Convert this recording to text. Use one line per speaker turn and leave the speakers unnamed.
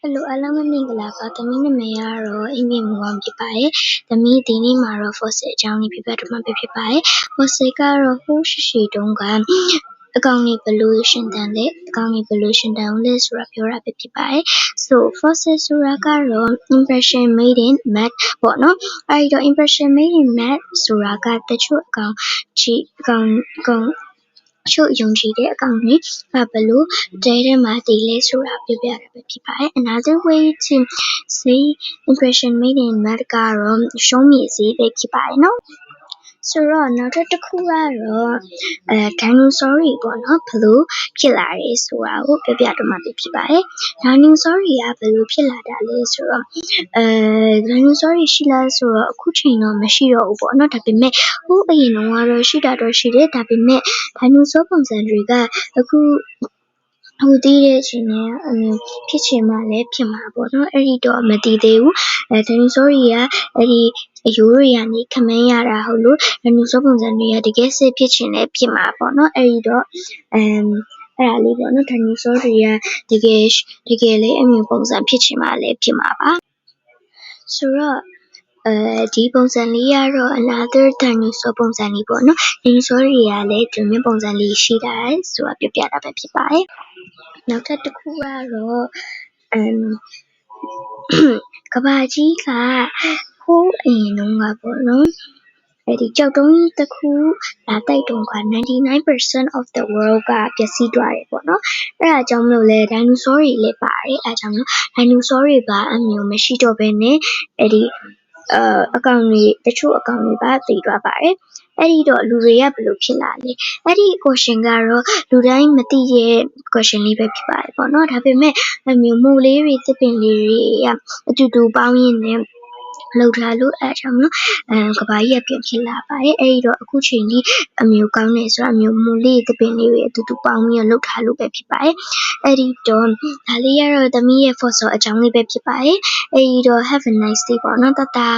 ဟယ်လိုအားလုံးပဲမင်္ဂလာပါ သမီးနာမည်ကတော့အင်္ဂလိပ်မူအောင် ဖြစ်ပါတယ် သမီး ဒီနေ့မှာတော့ fossil အကြောင်းလေး ပြပြတော့မှာဖြစ်ပါတယ် fossil ကတော့ ဟိုးရှိရှိတုန်းက အကောင်တွေ ဘယ်လိုရှင်သန်လဲ အကောင်တွေ ဘယ်လိုရှင်သန်ဦးလဲဆိုတာ ပြောတာပဲ ဖြစ်ပါတယ် so fossil ဆိုတာကတော့ impression made in mud ပေါ့နော် အဲဒီတော့ impression made in mud ဆိုတာက တချို့အကောင်ကြီးအကောင်အကောင် တချို့ယုံကြည်တဲ့အကောင်တွေကဘယ်လိုတဲထဲမှာတည်လဲဆိုတာပြောပြတာပဲဖြစ်ပါတယ် another way to say impression made in mud ကတော့ show me ဈေးပဲဖြစ်ပါတယ်နော် ဆိုတော့နောက်ထပ်တစ်ခုကတော့အဲ dinosaur တွေပေါ့နော်ဘယ်လိုဖြစ်လာတယ်ဆိုတာကိုပြောပြတော့မှာဖြစ်ပါတယ် dinosaur တွေကဘယ်လိုဖြစ်လာတာလဲဆိုတော့အဲ dinosaur တွေရှိလားဆိုတော့အခုချိန်တော့မရှိတော့ဘူးပေါ့နော်ဒါပေမဲ့ဟိုးအရင်တုန်းကတော့ရှိတာတော့ရှိတယ်ဒါပေမဲ့ dinosaur ပုံစံတွေကအခု ဟိုတည်တဲ့အချိန်နဲ့အမျိုးဖြစ်ချင်မှလည်းဖြစ်မှာပေါ့နော်အဲ့ဒီတော့မတည်သေးဘူးအဲ dinosaur တွေကအဲ့ဒီအရိုးတွေကနေခမန်းရတာဟုတ်လို့ dinosaur ပုံစံတွေကတကယ်စစ်ဖြစ်ချင်လည်းဖြစ်မှာပေါ့နော်အဲ့ဒီတော့အမ်အဲ့ဒါလေးပေါ့နော် dinosaur တွေကတကယ်တကယ်လည်းအမျိုးပုံစံဖြစ်ချင်မှလည်းဖြစ်မှာပါဆိုတော့ အဲဒီပုံစံလေးကတော့ another dinosaur ပုံစံလေးပေါ့နော် dinosaur တွေကလည်းဒီမျိုးပုံစံလေးရှိတာဆိုတာပြောပြတာပဲဖြစ်ပါတယ်နောက်ထပ်တစ်ခုကတော့အမ်ကဘာကြီးကဟိုးအရင်တုန်းကပေါ့နော်အဲ့ဒီကြောက်တုံးကြီးတစ်ခုလာတိုက်တုန်းက99% of the world ကပျက်စီးသွားတယ်ပေါ့နော်အဲ့ဒါကြောင့်မလို့လဲ dinosaur တွေလည်းပါတယ်အဲ့ဒါကြောင့်မလို့ dinosaur တွေပါအမျိုးမရှိတော့ဘဲနဲ့အဲ့ဒီ အာအကောင်တွေတချို့အကောင်တွေပါသိသွားပါတယ်အဲ့ဒီတော့လူတွေကဘယ်လိုဖြစ်လာလဲအဲ့ဒီ question ကတော့လူတိုင်းမသိရဲ့ question လေးပဲဖြစ်ပါတယ်ပေါ့နော်ဒါပေမဲ့အမျိုးမူလေးတွေတစ်ပင်လေးတွေအတူတူပေါင်းရင်းနဲ့ လောက်ထားလို့အဲကြောင့်မလို့အဲကဘာကြီးကပြန်ဖြစ်လာပါတယ်အဲ့ဒီတော့အခုချိန်ကြီးအမျိုးကောင်းနေဆိုတော့အမျိုးမူလေးတစ်ပင်လေးတွေအတူတူပေါင်းပြီးတော့လောက်ထားလို့ပဲဖြစ်ပါတယ်အဲ့ဒီတော့ဒါလေးကတော့သမီးရဲ့ fossil အကြောင်းလေးပဲဖြစ်ပါတယ်အဲ့ဒီတော့ have a nice day ပေါ့နော်တတာ